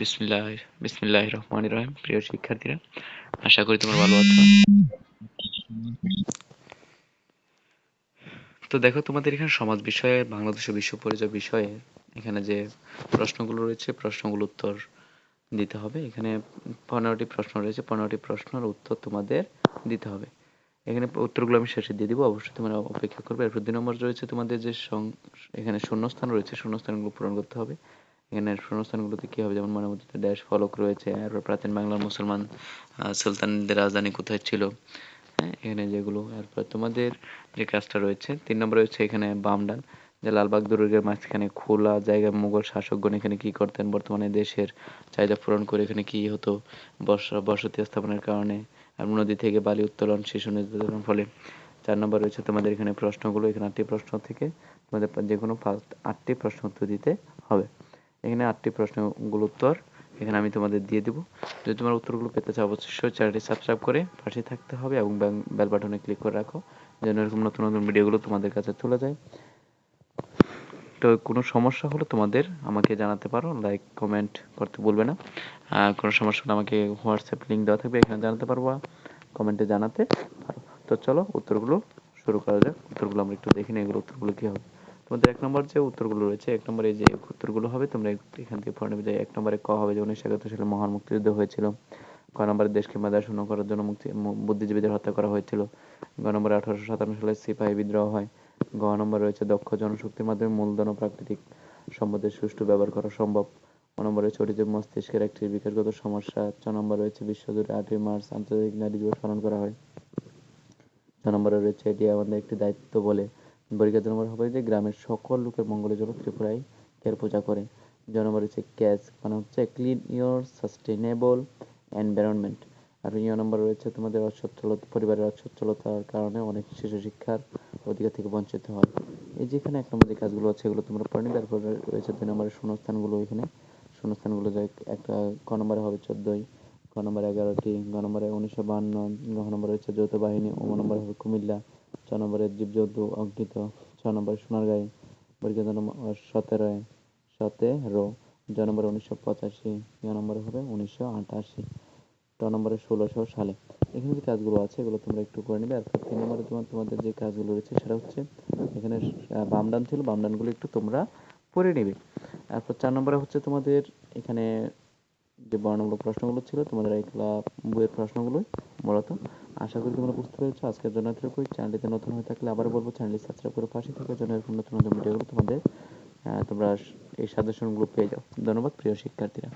বিসমিল্লাহ বিসমিল্লাহ রহমান রহিম। প্রিয় শিক্ষার্থীরা, আশা করি ভালো আছো। তো দেখো, তোমাদের এখানে সমাজ বিষয়ে বিশ্ব পরিচয় বিষয়ে এখানে যে প্রশ্নগুলো রয়েছে প্রশ্নগুলোর উত্তর দিতে হবে। এখানে পনেরোটি প্রশ্ন রয়েছে, পনেরোটি প্রশ্নের উত্তর তোমাদের দিতে হবে। এখানে উত্তরগুলো আমি শেষে দিয়ে দিব, অবশ্যই তোমরা অপেক্ষা করবে। এরপর দুই নম্বর রয়েছে তোমাদের যে এখানে শূন্যস্থান রয়েছে, শূন্যস্থানগুলো পূরণ করতে হবে। এখানে শূন্যস্থানগুলোতে কি হবে? যেমন ময়নামতিতে ড্যাশ ফলক রয়েছে আর প্রাচীন বাংলার মুসলমান সুলতানদের রাজধানী কোথায় ছিল? হ্যাঁ এখানে যেগুলো। এরপর তোমাদের যে কাজটা রয়েছে, তিন নম্বরে হচ্ছে এখানে বামডান, যে লালবাগ দুর্গের মাঝখানে খোলা জায়গায় মুঘল শাসকগণ এখানে কি করতেন? বর্তমানে দেশের চাহিদা পূরণ করে এখানে কি হতো? বসতি স্থাপনের কারণে, আর নদী থেকে বালি উত্তোলন, শিশু নির্যাতনের ফলে। চার নম্বর রয়েছে তোমাদের এখানে প্রশ্নগুলো, এখানে আটটি প্রশ্ন থেকে তোমাদের যে কোনো আটটি প্রশ্ন উত্তর দিতে হবে। এখানে আটটি প্রশ্নগুলো উত্তর, এখানে আমি তোমাদের দিয়ে দেবো। যদি তোমার উত্তরগুলো পেতে চাও, অবশ্যই চ্যানেলটি সাবস্ক্রাইব করে পাশে থাকতে হবে এবং বেল বাটনে ক্লিক করে রাখো, যেন এরকম নতুন নতুন ভিডিওগুলো তোমাদের কাছে চলে যায় তো কোনো সমস্যা হলে তোমাদের আমাকে জানাতে পারো, লাইক, কমেন্ট করতে বলবে না। আর কোনো সমস্যা হলে আমাকে হোয়াটসঅ্যাপ লিঙ্ক দেওয়া থাকবে, এখানে জানাতে পারব কমেন্টে জানাতে পারো। তো চলো উত্তরগুলো শুরু করা যাক। উত্তরগুলো আমরা একটু দেখি না এগুলো উত্তরগুলো কী হবে। তোমাদের এক নম্বর যে উত্তরগুলো রয়েছে, এক নম্বরে যে উত্তরগুলো হবে, তোমরা এখান থেকে পড়ে নেবে এক নম্বরে ক হবে যে উনিশশো একাত্তর সালে মহান মুক্তিযুদ্ধ হয়েছিল। ক নম্বরে দেশকে মেধা শূন্য করার জন্য মুক্তি বুদ্ধিজীবীদের হত্যা করা হয়েছিল। গ নম্বরে আঠারোশো সাতান্ন সালে সিপাহী বিদ্রোহ হয়। গ নম্বর রয়েছে দক্ষ জনশক্তির মাধ্যমে মূলধন ও প্রাকৃতিক সম্পদের সুষ্ঠু ব্যবহার করা সম্ভব। ক নম্বর অটিজম মস্তিষ্কের একটি বিকাশগত সমস্যা। ছ নম্বর রয়েছে বিশ্বজুড়ে আটই মার্চ আন্তর্জাতিক নারী দিবস পালন করা হয়। ছ নম্বরে রয়েছে এটি আমাদের একটি দায়িত্ব বলে বরিকার নম্বর হবে যে গ্রামের সকল লোকের মঙ্গলের জন্য ত্রিপুরায় কের পূজা করে। জ নম্বর হচ্ছে ক্যাচ মানে হচ্ছে ক্লিন ইয়োর সাস্টেনেবল এনভায়রনমেন্ট। আর ইয় নম্বর রয়েছে তোমাদের অসচ্ছলতা, পরিবারের অসচ্ছলতার কারণে অনেক শিশু শিক্ষার অধিকার থেকে বঞ্চিত হয়। এই যেখানে এক নম্বর যে কাজগুলো আছে, এগুলো তোমরা পড়ে তারপর রয়েছে দুই নম্বরের শূন্যস্থানগুলো এখানে। শূন্যস্থানগুলো যে একটা ক নম্বরে হবে চোদ্দোই, ক নম্বরে এগারোটি, গ নম্বরে উনিশশো বাহান্ন, গ নম্বরে হচ্ছে যৌথ বাহিনী, ও নম্বরে হবে কুমিল্লা। ছ নম্বরে জীবজন্তু অঙ্কিত ছ নম্বরে সোনারগাঁয়ে পরীক্ষা নম্বর সতেরোয় সতেরো। জ নম্বরে উনিশশো পঁচাশি, গ নম্বরে হবে উনিশশো আটাশি। ট নম্বরে ষোলোশো সালে। এখানে যে কাজগুলো আছে, এগুলো তোমরা একটু করে নেবে। আর তিন নম্বরে তোমার তোমাদের যে কাজগুলো রয়েছে, সেটা হচ্ছে এখানে বামডান ছিল। বামডানগুলো একটু তোমরা পড়ে নেবে। তারপর চার নম্বরে হচ্ছে তোমাদের এখানে যে বর্ণমূলক প্রশ্নগুলো ছিল, তোমাদের এই বইয়ের প্রশ্নগুলোই মূলত আশা করি তোমরা বুঝতে পেরেছ। আজকের জন্য এতটুকুই। চ্যানেলটিতে নতুন হয়ে থাকলে আবার বলব, চ্যানেলটি সাবস্ক্রাইব করে পাশে থাকার জন্য এরকম নতুন নতুন ভিডিওগুলো তোমাদের তোমরা এই সাজেশনগুলো পেয়ে যাও। ধন্যবাদ, প্রিয় শিক্ষার্থীরা।